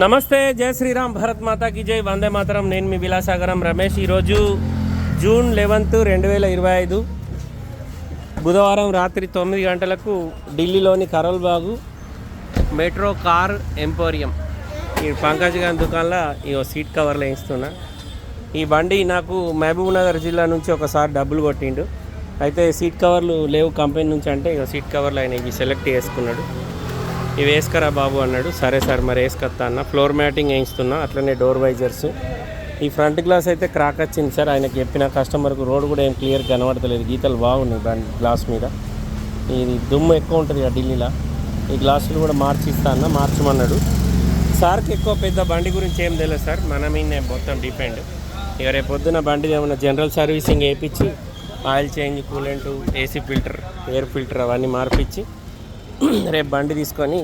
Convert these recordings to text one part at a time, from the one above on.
నమస్తే జై శ్రీరామ్ భరత్ మాతాకి జై వందే మాతరం. నేను మీ విలాసాగరం రమేష్. ఈరోజు జూన్ లెవెన్త్ రెండు వేల ఇరవై ఐదు. బుధవారం రాత్రి తొమ్మిది గంటలకు ఢిల్లీలోని కరోల్బాగు మెట్రో కార్ ఎంపోరియం. ఈ పంకజ్ గారి దుకాణంలో ఈ సీట్ కవర్లు వేయిస్తున్నా ఈ బండి నాకు మహబూబ్ నగర్ జిల్లా నుంచి ఒకసారి డబ్బులు కొట్టిండు. అయితే సీట్ కవర్లు లేవు కంపెనీ నుంచి అంటే ఇక సీట్ కవర్లు ఆయన ఇవి సెలెక్ట్ చేసుకున్నాడు. ఇవి వేసుకరా బాబు అన్నాడు. సరే సార్ మరి వేసుకొస్తా అన్న. ఫ్లోర్ మ్యాటింగ్ వేయిస్తున్నా అట్లనే డోర్ వైజర్స్ ఈ ఫ్రంట్ గ్లాస్ అయితే క్రాక్ వచ్చింది సార్. ఆయనకి చెప్పిన కస్టమర్కు రోడ్ కూడా ఏం క్లియర్ కనబడతలేదు. గీతలు బాగున్నాయి బండి గ్లాస్ మీద. ఇది దుమ్ము ఎక్కువ ఉంటుంది ఆ ఢిల్లీలో. ఈ గ్లాసులు కూడా మార్చిస్తా అన్న మార్చమన్నాడు. సార్కి ఎక్కువ పెద్ద బండి గురించి ఏం తెలియదు సార్. మన మీద మొత్తం డిపెండ్ ఇక రేపు పొద్దున బండి ఏమైనా జనరల్ సర్వీసింగ్ వేయించి oil change coolant AC filter air filter అవన్నీ మార్పిచ్చి రేపు బండి తీసుకొని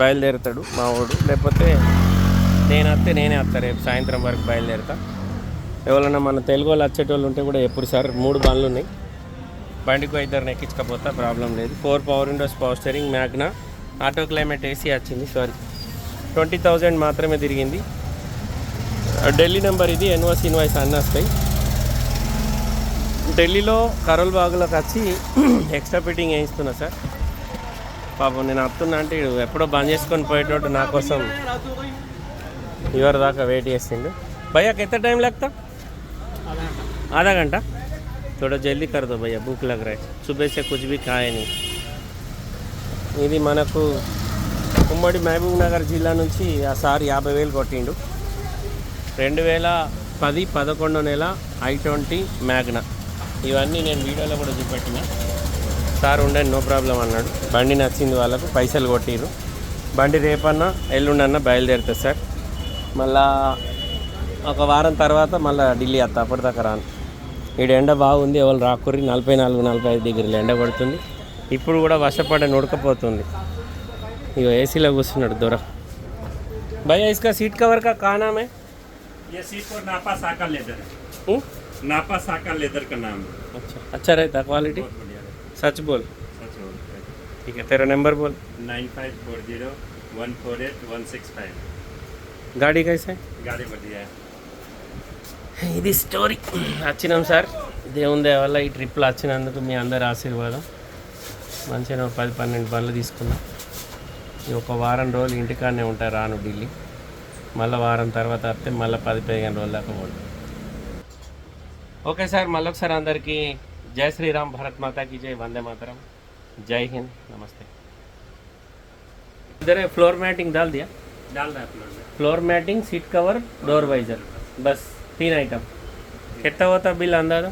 బయలుదేరుతాడు మా వాడు లేకపోతే నేను వస్తే నేనే వస్తా రేపు సాయంత్రం వరకు బయలుదేరుతా. ఎవరైనా మన తెలుగు వాళ్ళు వచ్చేటోళ్ళు ఉంటే కూడా ఎప్పుడు సార్ మూడు బండ్లు ఉన్నాయి. బండికి ఇద్దరిని ఎక్కించకపోతే ప్రాబ్లం లేదు. Four power windows power steering Magna auto climate AC వచ్చింది సారీ. ట్వంటీ థౌజండ్ మాత్రమే తిరిగింది. ఢిల్లీ నెంబర్ ఇది ఎన్వాస్ ఇన్వాయిస్ అన్నీ వస్తాయి ఢిల్లీలో కరోల్ బాగులోకి వచ్చి ఎక్స్ట్రా ఫిట్టింగ్ వేయిస్తున్నా సార్. పాపం నేను వస్తున్నా అంటే ఎప్పుడో బంద్ చేసుకొని పోయేటోడు నా కోసం. ఎవరి దాకా వెయిట్ చేసిండు. భయ్యాకి ఎంత టైం లేకపోతా ఆధా గంట తోడ జల్దీ कर दो బుక్ भूख लग रहा కాయని. ఇది మనకు ఉమ్మడి మహబూబ్ నగర్ జిల్లా నుంచి ఆ సార్ యాభై వేలు కొట్టిండు. రెండు వేల పది పదకొండు నెల ఐ ట్వంటీ మ్యాగ్నా. ఇవన్నీ నేను వీడియోలో కూడా చూపెట్టినా. సార్ ఉండండి నో ప్రాబ్లం అన్నాడు బండి నచ్చింది వాళ్ళకు పైసలు కొట్టిరు బండి రేపన్నా ఎల్లుండన్నా బయలుదేరుతుంది సార్ మళ్ళా ఒక వారం తర్వాత మళ్ళీ ఢిల్లీ వస్తా అప్పటిదాకా రాను ఈడ ఎండ బాగుంది ఎవరు రాకుర్రి నలభై నాలుగు నలభై ఐదు డిగ్రీలు ఎండ పడుతుంది ఇప్పుడు కూడా వర్షపడే ఉడకపోతుంది ఇక ఏసీలో కూర్చున్నాడు దూరం భయ్యా ఇసుక సీట్ కవర్ కా కానామే ये सीट पर नापा साका लेदर है नापा साका लेदर का नाम है अच्छा अच्छा रहता क्वालिटी बहुत बढ़िया है सच बोल सच बोल ठीक है तेरा नंबर बोल nine five four zero one four eight one six five गाड़ी कैसे है? गाड़ी बढ़िया है ఇది స్టోరీ వచ్చినాం సార్ దేవుని దయ వల్ల ఈ ట్రిప్లో వచ్చినందుకు మీ అందరి ఆశీర్వాదం మంచిగా ఒక పది పన్నెండు బండ్లు తీసుకున్నాం ఈ ఒక వారం రోజులు ఇంటికాడనే ఉంటారు రాను ఢిల్లీ మళ్ళీ వారం తర్వాత వస్తే మళ్ళీ పది పదిహేను రోజుల దాకా పోదు ఓకే సార్ మళ్ళీ जय श्री राम भारत माता की जय वंदे मातरम। जय हिंद नमस्ते। इधर फ्लोर मैटिंग डाल दिया। डाल रहा है फ्लोर में। Floor matting seat cover door visor बस तीन आइटम कितना होता बिल अंदाज़ा